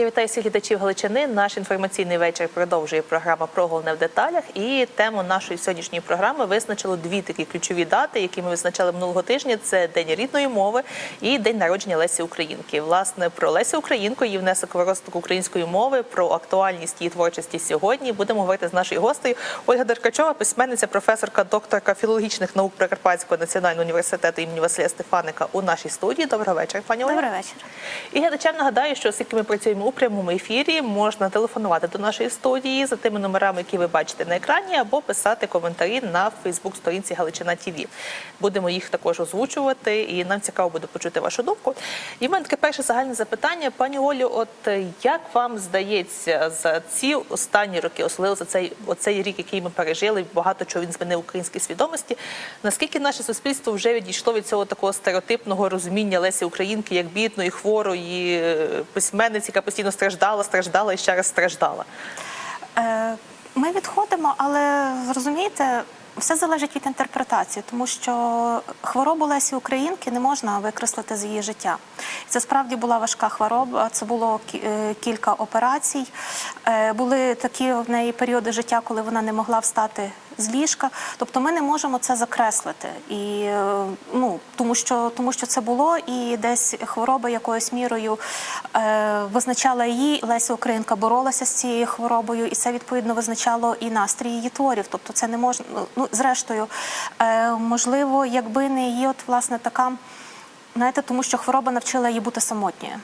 Я вітаю всіх глядачів Галичини. Наш інформаційний вечір продовжує програма «Проголовне в деталях. І тему нашої сьогоднішньої програми визначило дві такі ключові дати, які ми визначали минулого тижня. Це День рідної мови і День народження Лесі Українки. Власне, про Лесю Українку, її внесок в розвиток української мови, про актуальність її творчості сьогодні. Будемо говорити з нашою гостею Ольга Деркачова, письменниця, професорка, докторка філологічних наук Прикарпатського національного університету імені Василя Стефаника у нашій студії. Доброго вечора, пані Ольга. Добрий вечір. І глядачам нагадаю, що оскільки ми працюємо у прямому ефірі, можна телефонувати до нашої студії за тими номерами, які ви бачите на екрані, або писати коментарі на Фейсбук-сторінці Галичина ТІВІ. Будемо їх також озвучувати, і нам цікаво буде почути вашу думку. І в мене таке перше загальне запитання, пані Олю. От як вам здається, за ці останні роки, особливо за цей оцей рік, який ми пережили, багато чого він змінив українській свідомості. Наскільки наше суспільство вже відійшло від цього такого стереотипного розуміння Лесі Українки як бідної, хворої письменниці, яка постійно страждала, страждала і ще раз страждала? Е, Ми відходимо, але розумієте, все залежить від інтерпретації, тому що хворобу Лесі Українки не можна викреслити з її життя. Це справді була важка хвороба. Це було е, кілька операцій. Е, Були такі в неї періоди життя, коли вона не могла встати з ліжка. Тобто ми не можемо це закреслити. І е, ну тому, що тому, що це було, і десь хвороба якоюсь мірою е, визначала її. Леся Українка боролася з цією хворобою, і це відповідно визначало і настрій її творів. Тобто, це не можна. Ну зрештою, е, можливо, якби не її, от власне така, знаєте, тому що хвороба навчила її бути самотньою.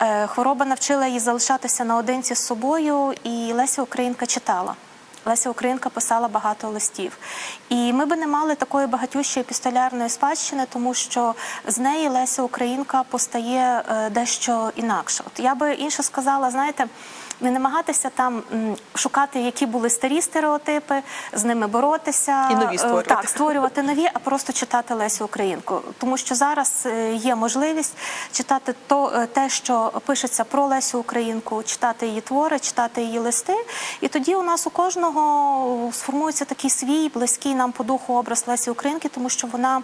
Е, Хвороба навчила її залишатися наодинці з собою, і Леся Українка читала. Леся Українка писала багато листів. І ми би не мали такої багатющої пістолярної спадщини, тому що з неї Леся Українка постає е, дещо інакше. От я би інше сказала, знаєте, не намагатися там шукати, які були старі стереотипи, з ними боротися, І нові Е, створювати. Так, створювати нові, а просто читати Лесю Українку. Тому що зараз е, є можливість читати то, е, те, що пишеться про Лесю Українку, читати її твори, читати її листи. І тоді у нас у кожного сформується такий свій близький нам по духу образ Лесі Українки, тому що вона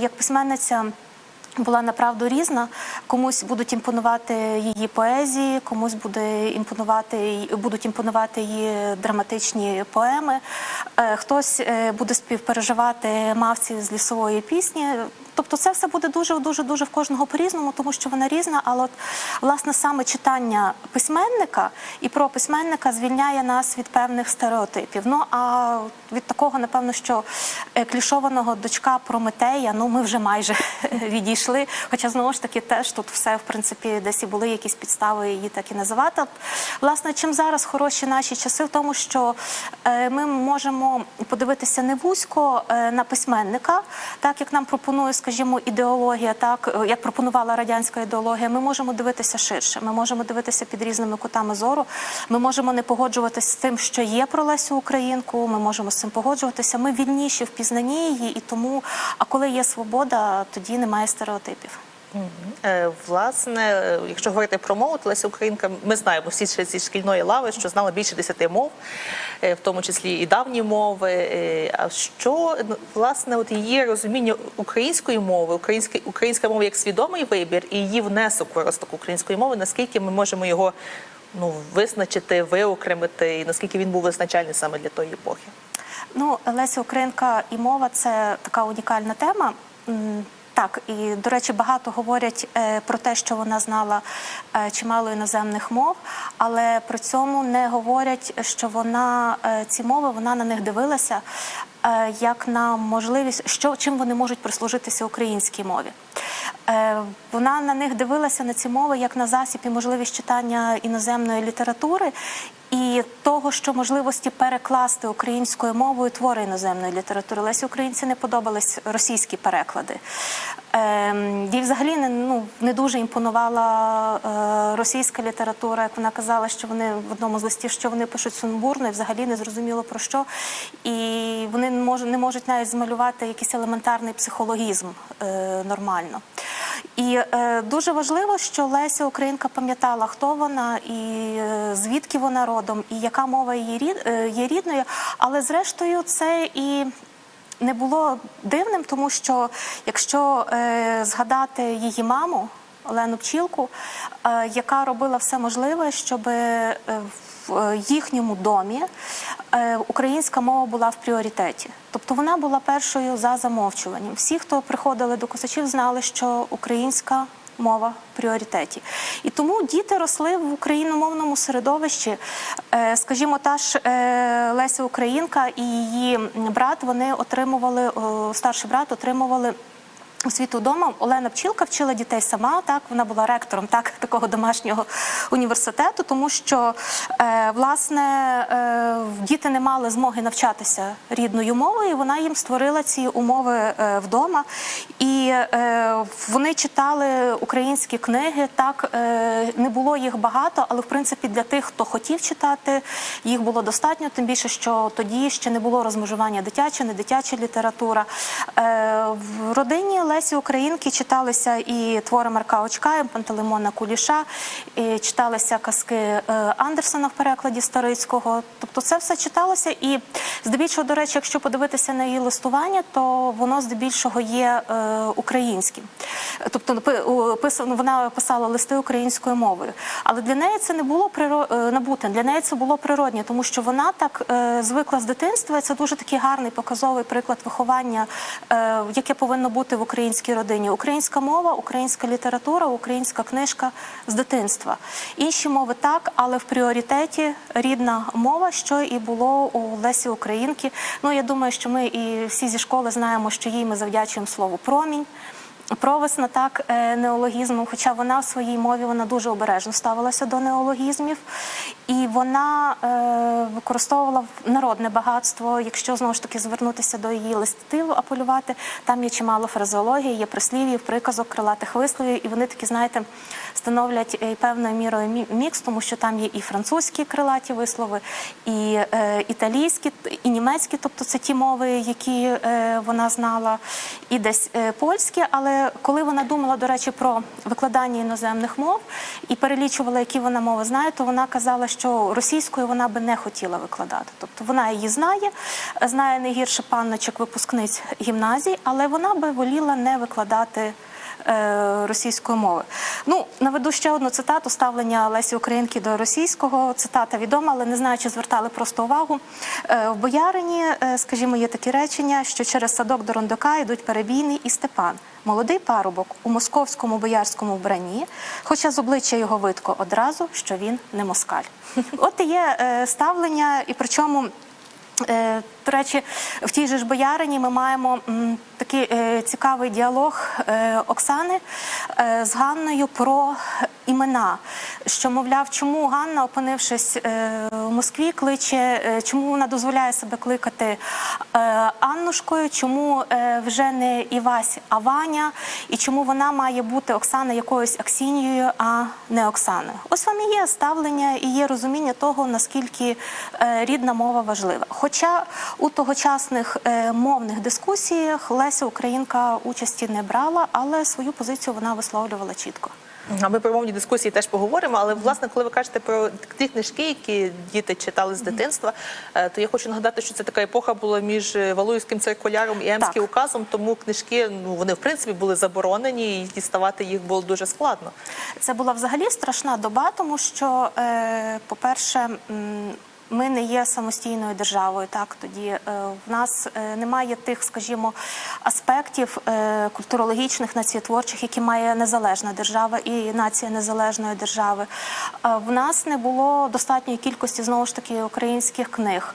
як письменниця. Була направду різна. Комусь будуть імпонувати її поезії, комусь буде імпонувати будуть імпонувати її драматичні поеми. Е, Хтось е, буде співпереживати мавці з лісової пісні. Тобто, це все буде дуже дуже дуже в кожного по-різному, тому що вона різна. Але от власне саме читання письменника і про письменника звільняє нас від певних стереотипів. Ну а від такого, напевно, що е, клішованого дочка Прометея, ну ми вже майже відійшли. Хоча знову ж таки теж тут все в принципі десь і були якісь підстави її так і називати. Власне, чим зараз хороші наші часи, в тому, що е, ми можемо подивитися не вузько е, на письменника, так як нам пропонує, скажімо, ідеологія, так е, як пропонувала радянська ідеологія. Ми можемо дивитися ширше. Ми можемо дивитися під різними кутами зору. Ми можемо не погоджуватися з тим, що є про Лесю Українку. Ми можемо з цим погоджуватися. Ми вільніші в пізнанні її, і тому, а коли є свобода, тоді немає стереотипів. Е, Власне, е, якщо говорити про мову, то Леся Українка, ми знаємо всі ще зі шкільної лави, що знала більше десяти мов, е, в тому числі і давні мови. А що ну, власне, от її розуміння української мови, українська, українська мова як свідомий вибір і її внесок в розвиток української мови, наскільки ми можемо його ну, визначити, виокремити, і наскільки він був визначальний саме для тої епохи? Ну, Леся Українка і мова це така унікальна тема. Так, і до речі, багато говорять е, про те, що вона знала е, чимало іноземних мов, але при цьому не говорять, що вона е, ці мови вона на них дивилася як на можливість, що чим вони можуть прислужитися українській мові. Вона на них дивилася на ці мови як на засіб і можливість читання іноземної літератури і того, що можливості перекласти українською мовою твори іноземної літератури. Лесі українці не подобались російські переклади. Ем, Їй взагалі не, ну, не дуже імпонувала е, російська література, як вона казала, що вони в одному з листів, що вони пишуть сумбурно і взагалі не зрозуміло про що. І вони не можуть, навіть змалювати якийсь елементарний психологізм е, нормально. І е, дуже важливо, що Леся Українка пам'ятала, хто вона і е, звідки вона родом, і яка мова її рід, е, є рідною. Але зрештою, це і не було дивним, тому що якщо е, згадати її маму. Олену Пчілку, е, яка робила все можливе, щоб е, в е, їхньому домі е, українська мова була в пріоритеті. Тобто вона була першою за замовчуванням. Всі, хто приходили до косачів, знали, що українська мова в пріоритеті. І тому діти росли в україномовному середовищі. Е, Скажімо, та ж Леся Українка і її брат вони отримували, старший брат отримували. Освіту вдома Олена Пчілка вчила дітей сама. Так вона була ректором так такого домашнього університету, тому що е, власне е, діти не мали змоги навчатися рідною мовою. і Вона їм створила ці умови е, вдома, і е, вони читали українські книги. Так е, не було їх багато, але в принципі для тих, хто хотів читати, їх було достатньо. Тим більше, що тоді ще не було розмежування дитяча, не дитяча література. Е, в родині Лесі Українки читалися і твори Марка Очка, і Пантелеймона Куліша, і читалися казки е, Андерсона в перекладі Старицького. Тобто це все читалося. І здебільшого, до речі, якщо подивитися на її листування, то воно здебільшого є е, українським. Тобто напи- писано, вона писала листи українською мовою. Але для неї це не було приро... е, для неї це було природнє, тому що вона так е, звикла з дитинства. і Це дуже такий гарний показовий приклад виховання, е, яке повинно бути в українській родині. Українська мова, українська література, українська книжка з дитинства. Інші мови так, але в пріоритеті рідна мова, що і було у Лесі Українки. Ну я думаю, що ми і всі зі школи знаємо, що їй ми завдячуємо слову промінь. Провесна так е, неологізмом, хоча вона в своїй мові вона дуже обережно ставилася до неологізмів, і вона е, використовувала народне багатство. Якщо знову ж таки звернутися до її листів, апелювати, там є чимало фразеології, є прислів'їв, приказок, крилатих висловів, і вони такі, знаєте, становлять е, певною мірою мікс, тому що там є і французькі крилаті вислови, і е, італійські, і німецькі, тобто це ті мови, які е, вона знала, і десь е, польські. Але коли вона думала, до речі, про викладання іноземних мов і перелічувала, які вона мови знає, то вона казала, що російською вона би не хотіла викладати. Тобто вона її знає, знає не гірше панночок випускниць гімназій, але вона би воліла не викладати російської мови. Ну, наведу ще одну цитату ставлення Лесі Українки до російського. Цитата відома, але не знаю, чи звертали просто увагу. Е, в боярині, е, скажімо, є такі речення, що через садок до Рондока йдуть перебійний і Степан. Молодий парубок у московському боярському вбранні, хоча з обличчя його видко одразу, що він не москаль. От і є е, ставлення, і причому. До речі, в тій же ж боярині ми маємо такий е, цікавий діалог е, Оксани е, з Ганною про імена. Що, мовляв, чому Ганна, опинившись в Москві, кличе, чому вона дозволяє себе кликати Аннушкою, чому вже не Івась, а Ваня, і чому вона має бути Оксана якоюсь Аксінією, а не Оксаною. Ось вам і є ставлення і є розуміння того, наскільки рідна мова важлива. Хоча у тогочасних е, мовних дискусіях Леся Українка участі не брала, але свою позицію вона висловлювала чітко. А ми про мовні дискусії теж поговоримо. Але власне, коли ви кажете про ті книжки, які діти читали з дитинства, е, то я хочу нагадати, що це така епоха була між е, Валуївським циркуляром і Емським Так. указом. Тому книжки ну вони в принципі були заборонені, і діставати їх було дуже складно. Це була взагалі страшна доба, тому що, е, по-перше, м, ми не є самостійною державою. Так тоді е, в нас е, немає тих, скажімо, аспектів е, культурологічних, націєтворчих, які має незалежна держава і нація незалежної держави. В нас не було достатньої кількості знову ж таки українських книг.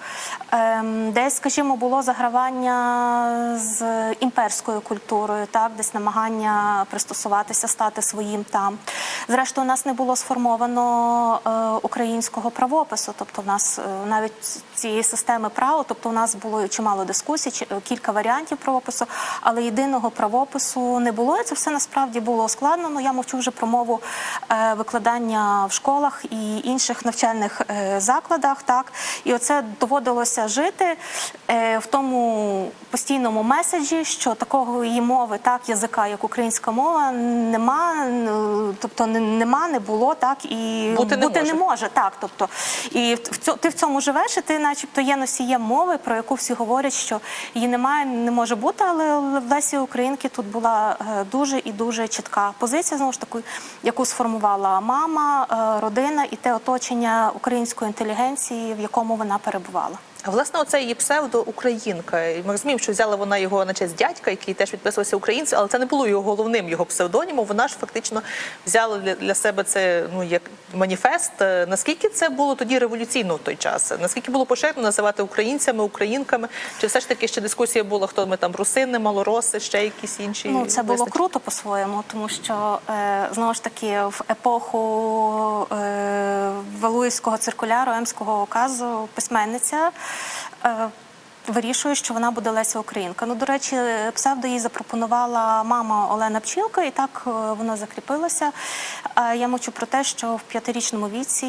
Ем, Десь, скажімо, було загравання з імперською культурою, так, десь намагання пристосуватися, стати своїм там. Зрештою, у нас не було сформовано українського правопису, тобто в нас навіть цієї системи права, тобто у нас було чимало дискусій, е, кілька варіантів правопису, але єдиного правопису не було. І це все насправді було складно. Я мовчу вже про мову е, викладання в школах і інших навчальних е, закладах. Так і оце доводилося жити в тому постійному меседжі, що такого її мови, так язика, як українська мова, нема, тобто нема, не було, так і Бути не може. може. Так, тобто і в ти в цьому живеш, і ти, начебто, є носієм мови, про яку всі говорять, що її немає, не може бути. Але в Лесі Українки тут була е, дуже і дуже чітка позиція, знову ж таки, яку сформувала мама, е, родина і те оточення української інтелігенції, в якому вона перебувала. А власне, оце її псевдо Українка. І Ми розуміємо, що взяла вона його на честь дядька, який теж підписувався українцем, але це не було його головним його псевдонімом. Вона ж фактично взяла для, себе це ну як маніфест. Е, Наскільки це було тоді революційно в той час? Наскільки було поширено називати українцями, українками? Чи все ж таки ще дискусія була, хто ми там русини, малороси, ще якісь інші? Ну, це було визначення? круто по-своєму, тому що е, знову ж таки в епоху е, Валуївського циркуляру, Емського указу письменниця. Е, Вирішує, що вона буде Леся Українка. Ну, до речі, псевдо їй запропонувала мама Олена Пчілка, і так е, воно закріпилося. Е, Я мовчу про те, що в п'ятирічному віці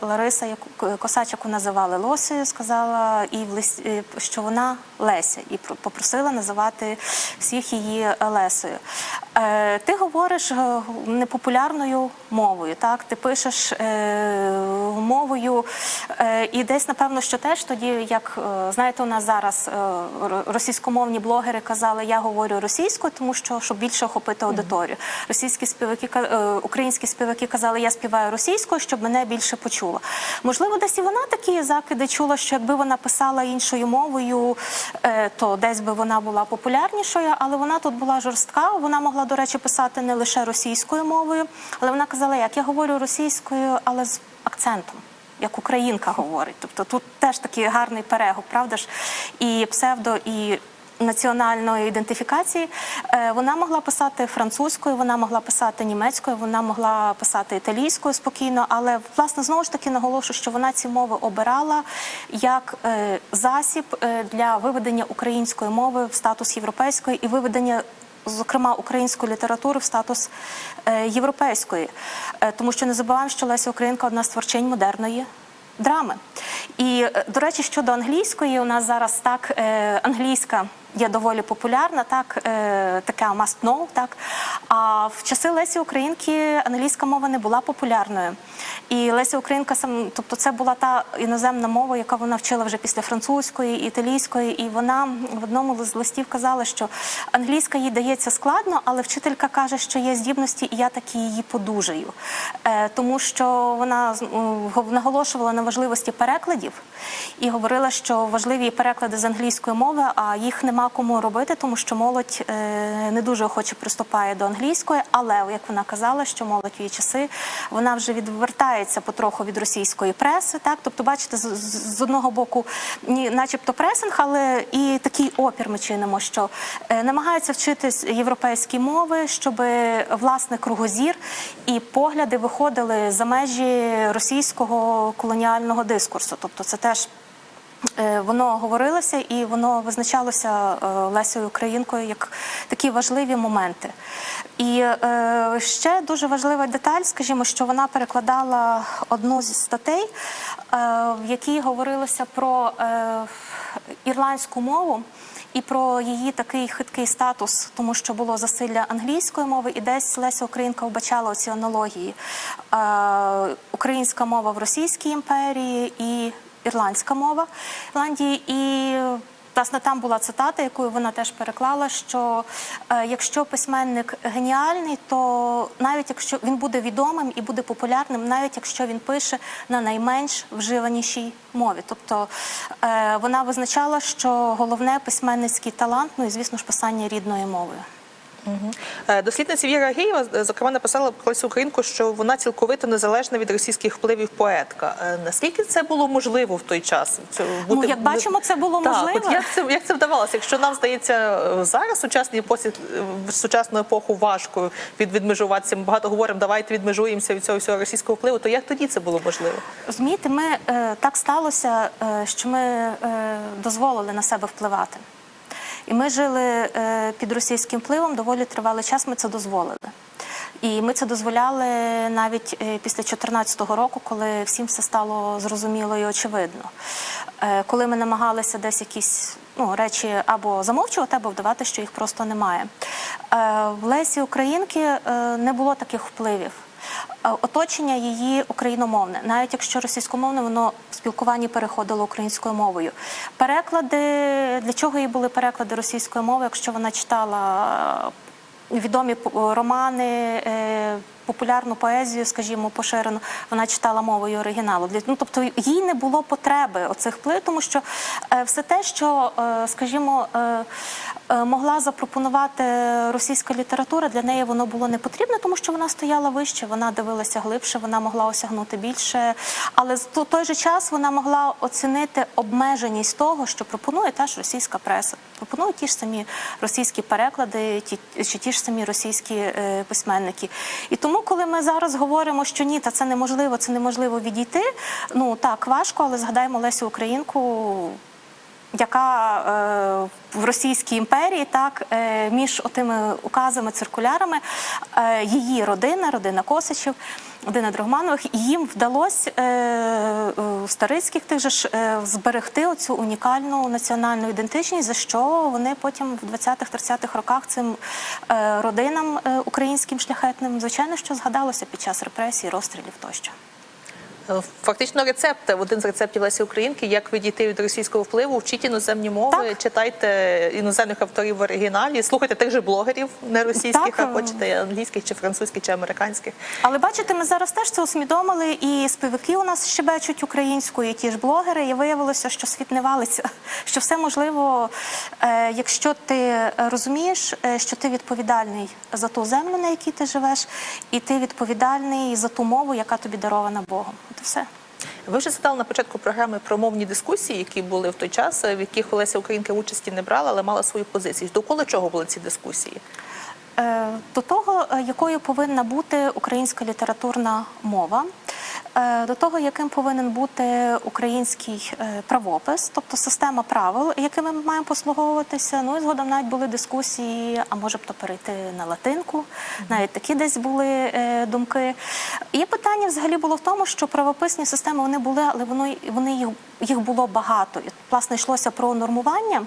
Лариса, косач, яку називали Лосею, сказала і що вона Леся, і попросила називати всіх її Лесею. Е, Ти говориш е, непопулярною мовою, так? Ти пишеш е, мовою, і десь напевно, що теж тоді, як знаєте, у нас зараз російськомовні блогери казали, я говорю російською, тому що щоб більше охопити аудиторію. Російські співаки українські співаки казали, я співаю російською, щоб мене більше почула. Можливо, десь і вона такі закиди чула, що якби вона писала іншою мовою, то десь би вона була популярнішою, але вона тут була жорстка. Вона могла, до речі, писати не лише російською мовою, але вона казала, як я говорю російською, але з акцентом. Як українка говорить, тобто тут теж такий гарний перегук, правда ж? І псевдо, і національної ідентифікації. Е, Вона могла писати французькою, вона могла писати німецькою, вона могла писати італійською спокійно, але власне знову ж таки наголошую, що вона ці мови обирала як е, засіб е, для виведення української мови в статус європейської і виведення. Зокрема, української літератури в статус е, європейської, Е, тому що не забуваємо, що Леся Українка одна з творчень модерної драми. І е, до речі, щодо англійської, у нас зараз так англійська є доволі популярна, так е, така must know, так. А в часи Лесі Українки англійська мова не була популярною. І Леся Українка сам, тобто це була та іноземна мова, яка вона вчила вже після французької, італійської, і вона в одному з листів казала, що англійська їй дається складно, але вчителька каже, що є здібності, і я таки її подужаю. Е, тому що вона наголошувала на важливості перекладів і говорила, що важливі переклади з англійської мови, а їх нема кому робити, тому що молодь е, не дуже охоче приступає до англійської, але як вона казала, що молодь в її часи вона вже відвертається потроху від російської преси. Так, тобто, бачите, з, одного боку, ні, начебто пресинг, але і такий опір ми чинимо, що е, намагаються вчитись європейські мови, щоб власне кругозір і погляди виходили за межі російського колоніального дискурсу. Тобто, це теж. Е, Воно говорилося і воно визначалося е, Лесею Українкою як такі важливі моменти. І е, ще дуже важлива деталь, скажімо, що вона перекладала одну зі статей, в якій говорилося про ірландську мову. І про її такий хиткий статус, тому що було засилля англійської мови, і десь Леся Українка вбачала ці аналогії. Е, українська мова в Російській імперії і ірландська мова Ірландії. І власне там була цитата, яку вона теж переклала: що е, якщо письменник геніальний, то навіть якщо він буде відомим і буде популярним, навіть якщо він пише на найменш вживанішій мові. Тобто е, вона визначала, що головне письменницький талант, ну і звісно ж писання рідною мовою. Е, Дослідниця Віра Геєва, е, зокрема, написала про Українку, що вона цілковито незалежна від російських впливів поетка. Е, Наскільки це було можливо в той час? Це Ну, як бачимо, це було Так, можливо. От як це як це вдавалося? Якщо нам здається зараз, епосі, е, в сучасну епоху важко від відмежуватися. Ми багато говоримо, давайте відмежуємося від цього всього російського впливу. То як тоді це було можливо? Розумієте, ми так сталося, що ми дозволили на себе впливати. І ми жили е, під російським впливом доволі тривалий час. Ми це дозволили. І ми це дозволяли навіть е, після 2014 року, коли всім все стало зрозуміло і очевидно. Е, Коли ми намагалися десь якісь ну, речі або замовчувати, або вдавати, що їх просто немає. В Лесі Українки не було таких впливів. Е, оточення її україномовне, навіть якщо російськомовне, воно в спілкуванні переходило українською мовою. Переклади для чого їй були переклади російської мови, якщо вона читала е, відомі романи. Популярну поезію, скажімо, поширену, вона читала мовою оригіналу. Ну, тобто їй не було потреби оцих вплив, тому що е, все те, що, е, скажімо, е, могла запропонувати російська література, для неї воно було не потрібно, тому що вона стояла вище, вона дивилася глибше, вона могла осягнути більше. Але в той же час вона могла оцінити обмеженість того, що пропонує та ж російська преса. Пропонують ті ж самі російські переклади, ті, чи ті ж самі російські письменники. І тому, коли ми зараз говоримо, що ні, та це неможливо, це неможливо відійти. Ну так важко, але згадаємо Лесю Українку яка е, в Російській імперії так е, між отими указами, циркулярами е, її родина, родина Косачів, родина Дрогманових, їм вдалося е, старицьких тих же ж зберегти оцю унікальну національну ідентичність, за що вони потім в 20-30-х роках цим родинам українським шляхетним, звичайно, що згадалося під час репресій, розстрілів тощо. Е, Фактично рецепт, один з рецептів Лесі Українки, як відійти від російського впливу, вчіть іноземні мови, Так. читайте іноземних авторів в оригіналі, слухайте тих же блогерів, не російських, Так, а хочете англійських, чи французьких, чи американських. Але бачите, ми зараз теж це усвідомили, і співаки у нас щебечуть українською, і ті ж блогери, і виявилося, що світ не валиться, що все можливо, е, якщо ти розумієш, е, що ти відповідальний за ту землю, на якій ти живеш, і ти відповідальний за ту мову, яка тобі дарована Богом. От і все. Ви вже задали на початку програми про мовні дискусії, які були в той час, в яких Олеся Українка участі не брала, але мала свою позицію. Довкола чого були ці дискусії? Е, До того, е, якою повинна бути українська літературна мова, е, до того, яким повинен бути український е, правопис, тобто система правил, якими ми маємо послуговуватися. Ну і згодом навіть були дискусії, а може б то перейти на латинку, навіть такі десь були е, думки. І питання взагалі було в тому, що правописні системи вони були, але вони їх, їх було багато. І власне йшлося про нормування.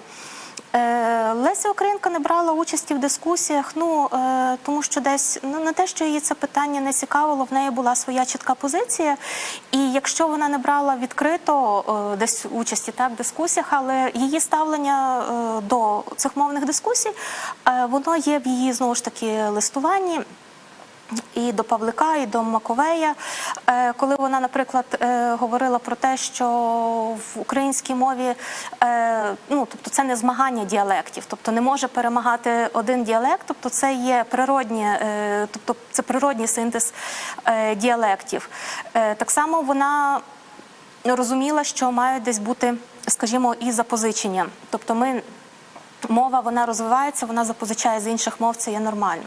Е, Леся Українка не брала участі в дискусіях, ну е, тому що десь ну не те, що її це питання не цікавило, в неї була своя чітка позиція. І якщо вона не брала відкрито е, десь участі так в дискусіях, але її ставлення до цих мовних дискусій, воно є в її знову ж таки листуванні і до Павлика, і до Маковея. Е, Коли вона, наприклад, е, говорила про те, що в українській мові е, ну, тобто це не змагання діалектів, тобто не може перемагати один діалект, тобто це є природнє, тобто це природній синтез діалектів. Так само вона розуміла, що мають десь бути, скажімо, і запозичення. Тобто ми Мова вона розвивається, вона запозичає з інших мов, це є нормально.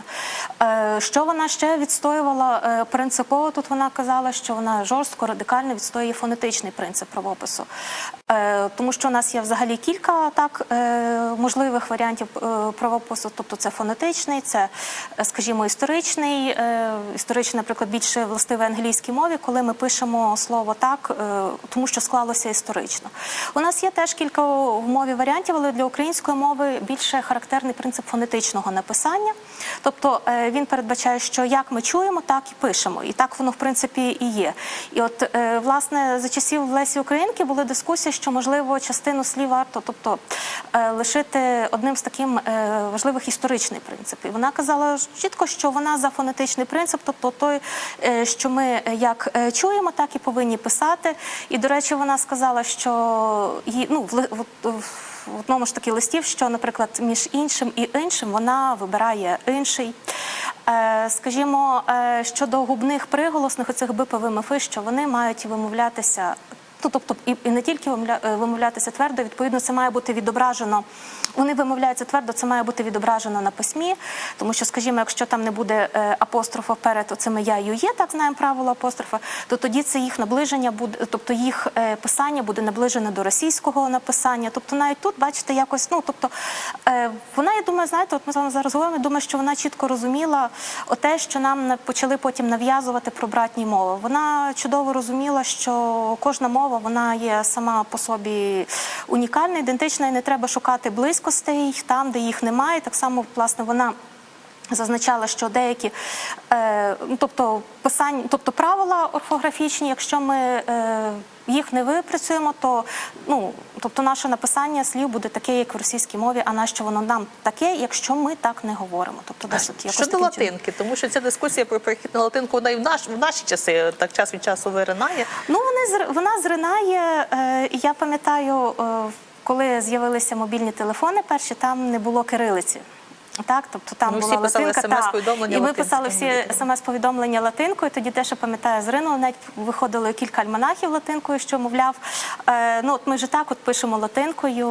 Е, Що вона ще відстоювала е, принципово? Тут вона казала, що вона жорстко, радикально відстоює фонетичний принцип правопису, Е, тому що у нас є взагалі кілька так можливих варіантів правопису. Тобто це фонетичний, це, скажімо, історичний. Історичний, наприклад, більше властивий англійській мові, коли ми пишемо слово так, тому що склалося історично. У нас є теж кілька в мові варіантів, але для української мови більше характерний принцип фонетичного написання. Тобто е, він передбачає, що як ми чуємо, так і пишемо. І так воно в принципі і є. І от е, власне за часів Лесі Українки були дискусії, що можливо частину слів варто, тобто е, лишити одним з таким е, важливих історичний принцип. І вона казала чітко, що вона за фонетичний принцип, тобто той, що ми як чуємо, так і повинні писати. І до речі, вона сказала, що її ну в в- одному ж таки листів, що, наприклад, між іншим і іншим вона вибирає інший. Е, Скажімо, е, щодо губних приголосних оцих БПВМФ, що вони мають вимовлятися. Ну, тобто і, і не тільки е, вимовлятися твердо, відповідно, це має бути відображено. Вони вимовляються твердо, це має бути відображено на письмі, тому що, скажімо, якщо там не буде е, апострофа перед оцими я ю є, так знаємо правило апострофа, то тоді це їх наближення буде, тобто їх е, писання буде наближене до російського написання. Тобто навіть тут, бачите, якось, ну тобто вона, я думаю, знаєте, от ми з вами зараз говоримо, думаю, що вона чітко розуміла те, що нам почали потім нав'язувати про братні мови. Вона чудово розуміла, що кожна мова вона є сама по собі унікальна, ідентична, і не треба шукати близькостей там, де їх немає. Так само, власне, вона Зазначала, що деякі, е, тобто писання, тобто правила орфографічні, якщо ми е, їх не випрацюємо, то ну тобто наше написання слів буде таке, як в російській мові, а нащо воно нам таке, якщо ми так не говоримо? Тобто от якось Щодо латинки, тому що ця дискусія про перехід на латинку вона і в наш в наші часи так час від часу виринає. Ну вони вона зринає. Е, я пам'ятаю, е, коли з'явилися мобільні телефони, перші там не було кирилиці. Так, тобто там Ми була писали латинка, та. І ми писали всі смс-повідомлення латинкою. Тоді теж я пам'ятаю зринули, навіть виходило кілька альманахів латинкою, що мовляв, е, ну от ми ж так от пишемо латинкою,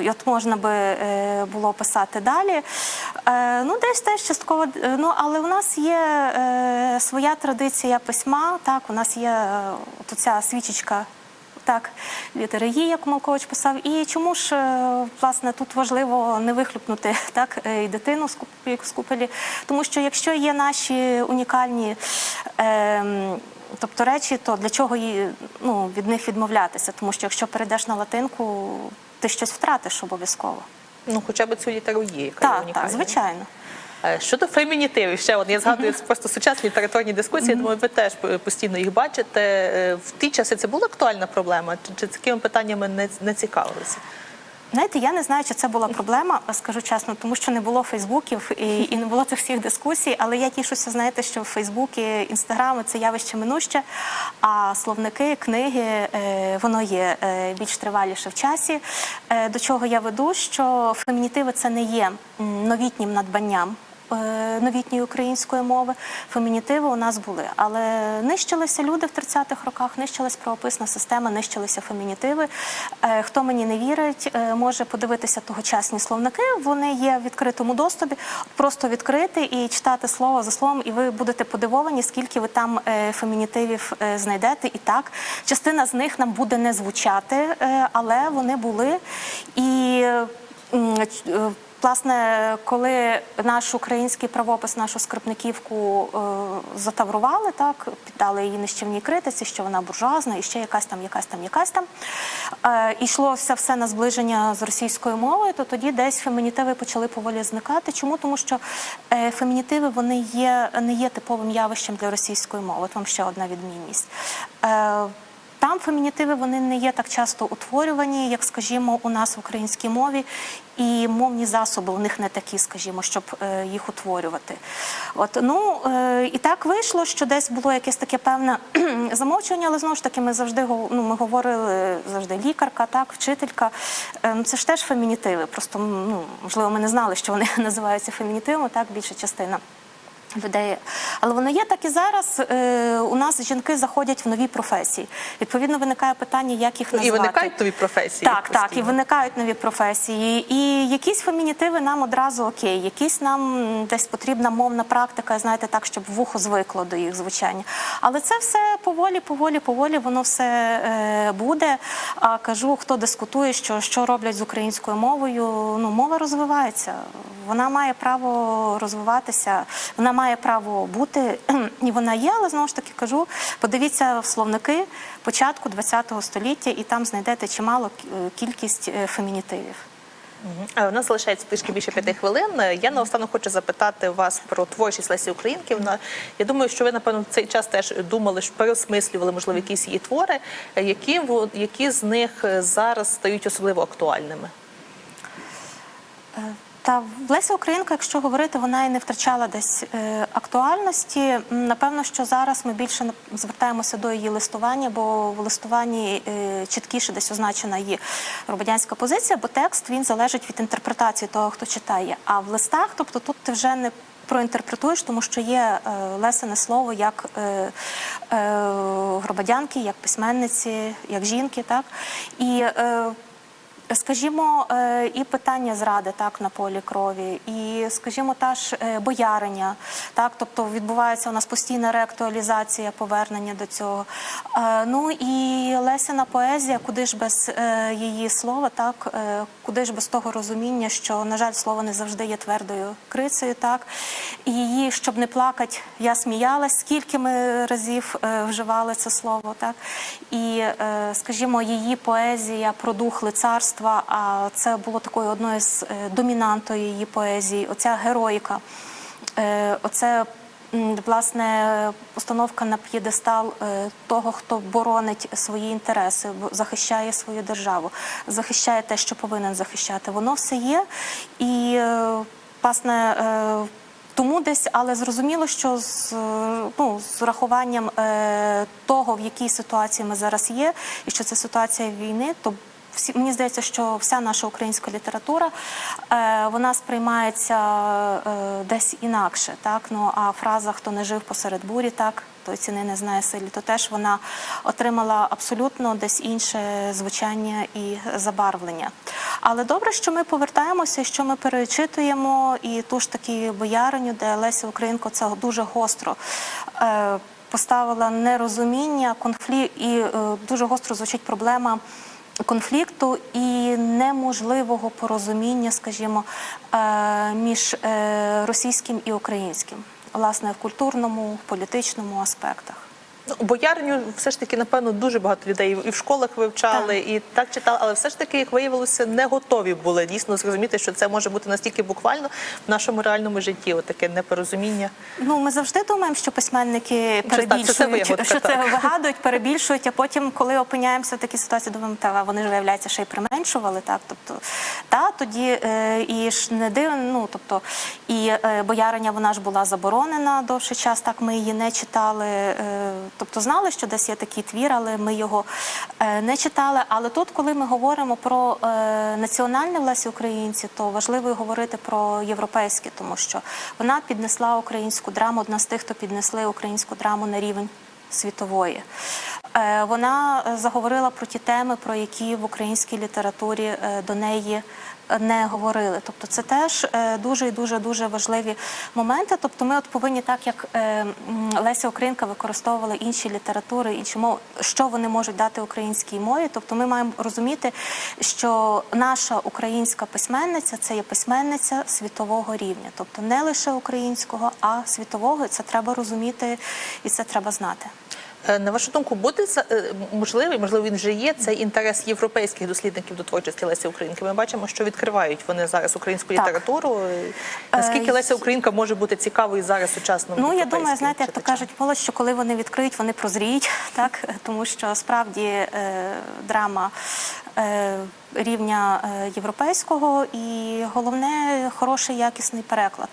і от можна би е, було писати далі. Е, ну, десь теж частково, е, ну але у нас є е, своя традиція письма. Так, у нас є е, от ця свічечка. Так, літери «Є», як Малкович писав. І чому ж е, власне тут важливо не вихлюпнути так е, і дитину з купелі? Тому що якщо є наші унікальні. ем, Тобто речі, то для чого її, ну, від них відмовлятися? Тому що якщо перейдеш на латинку, ти щось втратиш обов'язково. Ну, хоча б цю літеру є, яка Так, унікальна. так, звичайно. Е, Щодо фемінітивів, ще от я згадую просто сучасні літературні дискусії. Думаю, ви теж е, постійно їх бачите. Е, В ті часи це була актуальна проблема? Чи, такими питаннями не, не цікавилися? Знаєте, я не знаю, чи це була проблема, скажу чесно, тому що не було Фейсбуків і, і не було цих всіх дискусій. Але я тішуся, знаєте, що Фейсбуки, інстаграми це явище минуще, а словники, книги воно є більш триваліше в часі. До чого я веду, що фемінітиви це не є новітнім надбанням. Е, Новітньої української мови фемінітиви у нас були, але нищилися люди в 30-х роках, нищилась правописна система, нищилися фемінітиви. Е, Хто мені не вірить, е, може подивитися тогочасні словники. Вони є в відкритому доступі. Просто відкрити і читати слово за словом, і ви будете подивовані, скільки ви там фемінітивів знайдете. І так, частина з них нам буде не звучати, але вони були. І Власне, коли наш український правопис, нашу скрипниківку е, затаврували, так піддали її нищівній критиці, що вона буржуазна, і ще якась там, якась там, якась там. Е, і йшлося все на зближення з російською мовою, то тоді десь фемінітиви почали поволі зникати. Чому? Тому що е, фемінітиви вони є не є типовим явищем для російської мови. От вам ще одна відмінність. Там фемінітиви вони не є так часто утворювані, як, скажімо, у нас в українській мові, і мовні засоби у них не такі, скажімо, щоб е, їх утворювати. От ну е, і так вийшло, що десь було якесь таке певне замовчування, але знову ж таки ми завжди ну, ми говорили завжди лікарка, так, вчителька. Е, ну, це ж теж фемінітиви. Просто ну можливо, ми не знали, що вони називаються фемінітивами, так більша частина людей. Але воно є так і зараз. Е, у нас жінки заходять в нові професії. Відповідно, виникає питання, як їх Ну, назвати. І виникають нові професії. Так, так, і виникають нові професії. І якісь фемінітиви нам одразу окей, якісь нам десь потрібна мовна практика, знаєте, так, щоб вухо звикло до їх звучання. Але це все поволі, поволі, поволі, воно все е, буде. А кажу, хто дискутує, що, що роблять з українською мовою. Ну, мова розвивається. Вона має право розвиватися, вона має право бути, і вона є, але знову ж таки кажу, подивіться в словники початку ХХ століття, і там знайдете чимало е, кількість е, фемінітивів. Е, У нас залишається трішки більше п'яти хвилин. Я наостанок хочу запитати вас про творчість Лесі Українки. Я думаю, що ви напевно в цей час теж думали, що переосмислювали можливо якісь її твори. Які які з них зараз стають особливо актуальними? Та Леся Українка, якщо говорити, вона і не втрачала десь е, актуальності. Напевно, що зараз ми більше звертаємося до її листування, бо в листуванні е, чіткіше десь означена її громадянська позиція, бо текст він залежить від інтерпретації того, хто читає. А в листах, тобто тут ти вже не проінтерпретуєш, тому що є е, лесене слово як громадянки, як письменниці, як жінки, так і. Скажімо, е, і питання зради так на полі крові, і скажімо, та ж е, бояриня, так, тобто відбувається у нас постійна реактуалізація, повернення до цього. Е, Ну і Лесіна поезія, куди ж без її слова, так куди ж без того розуміння, що на жаль, слово не завжди є твердою крицею, так і її, щоб не плакати, я сміялась, скільки ми разів вживали це слово, так і скажімо, її поезія про дух лицарства. А це було такою одною з е, домінантою її поезії. Оця героїка. е, оце. Власне, постановка на п'єдестал е, того, хто боронить свої інтереси, захищає свою державу, захищає те, що повинен захищати. Воно все є. І, власне, тому десь, але зрозуміло, що з, ну, з урахуванням е, того, в якій ситуації ми зараз є, і що це ситуація війни, то всі мені здається, що вся наша українська література е, вона сприймається е, десь інакше. Так ну а фраза Хто не жив посеред бурі, так той ціни не знає силі, то теж вона отримала абсолютно десь інше звучання і забарвлення. Але добре, що ми повертаємося, що ми перечитуємо і ту ж таки бояриню, де Леся Українко це дуже гостро. Е, Поставила нерозуміння, конфлікт, і е, дуже гостро звучить проблема конфлікту і неможливого порозуміння, скажімо, е, між е, російським і українським, власне, в культурному, політичному аспектах. Боярню все ж таки, напевно, дуже багато людей і в школах вивчали, і так читали, але все ж таки, як виявилося, не готові були дійсно зрозуміти, що це може бути настільки буквально в нашому реальному житті. Отаке непорозуміння. Ну, ми завжди думаємо, що письменники Що так, це- це перебільшують, що це вигадують, перебільшують, а потім, коли опиняємося в такій ситуації, думаємо, та вони ж виявляється ще й применшували. Так, тобто, та тоді е, і ж не дивно, ну тобто, і е, бояриня вона ж була заборонена довший час. Так ми її не читали. Е, тобто знали, що десь є такий твір, але ми його е, не читали. Але тут, коли ми говоримо про е, національне в Українці, то важливо говорити про європейське, тому що вона піднесла українську драму, одна з тих, хто піднесли українську драму на рівень світової. Е, Вона е, заговорила про ті теми, про які в українській літературі е, до неї не говорили. Тобто це теж дуже і дуже дуже важливі моменти. Тобто, ми от повинні, так як Леся Українка використовувала інші літератури, інші мови, що вони можуть дати українській мові. Тобто, ми маємо розуміти, що наша українська письменниця це є письменниця світового рівня, тобто не лише українського, а світового. Це треба розуміти і це треба знати. Е, На вашу думку, буде е, можливий, можливо, він вже є цей інтерес європейських дослідників до творчості Лесі Українки. Ми бачимо, що відкривають вони зараз українську Так. літературу. Е, Наскільки Леся Українка може бути цікавою зараз сучасному Ну я думаю, знаєте, як то кажуть, поле, що коли вони відкриють, вони прозріють, так тому що справді е, драма. Е, Рівня е, європейського і головне хороший якісний переклад.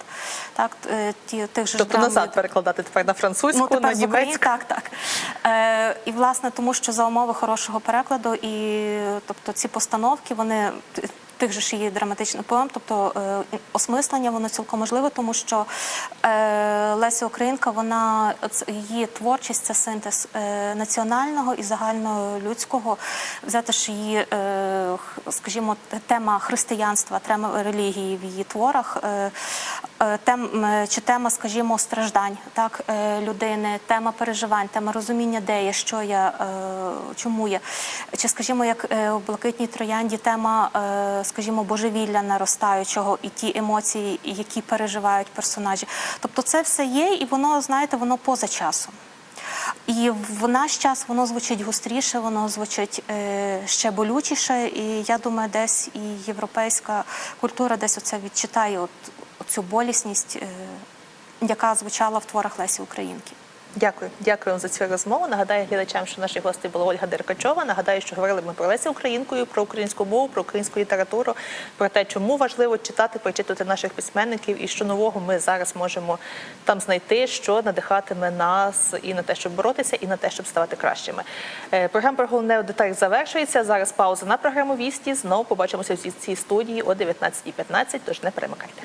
Так, е, ті тих же Тобто назад перекладати тепер на французьку, ну, тепер на німецьку. так, так. Е, і власне тому, що за умови хорошого перекладу, і тобто ці постановки, вони тих же ж її драматичних поем, тобто е, осмислення, воно цілком можливе, тому що е, Леся Українка, вона її творчість це синтез е, національного і загальнолюдського. Взяти ж її, скажімо, тема християнства, тема релігії в її творах, тем, чи тема, скажімо, страждань так, людини, тема переживань, тема розуміння, де я, що я, чому я. Чи, скажімо, як у Блакитній троянді тема, скажімо, божевілля наростаючого і ті емоції, які переживають персонажі. Тобто це все є, і воно, знаєте, воно поза часом. І в наш час воно звучить гостріше, воно звучить е, ще болючіше. І я думаю, десь і європейська культура десь оце відчитає от, цю болісність, е, яка звучала в творах Лесі Українки. Дякую, дякую вам за цю розмову. Нагадаю глядачам, що наші гості була Ольга Деркачова. Нагадаю, що говорили ми про Лесі Українкою, про українську мову, про українську літературу, про те, чому важливо читати, прочитувати наших письменників і що нового ми зараз можемо там знайти, що надихатиме нас і на те, щоб боротися, і на те, щоб ставати кращими. Е, Програма про головне у завершується. Зараз пауза на програму Вісті. Знову побачимося в цій студії о 19.15, Тож не перемикайте.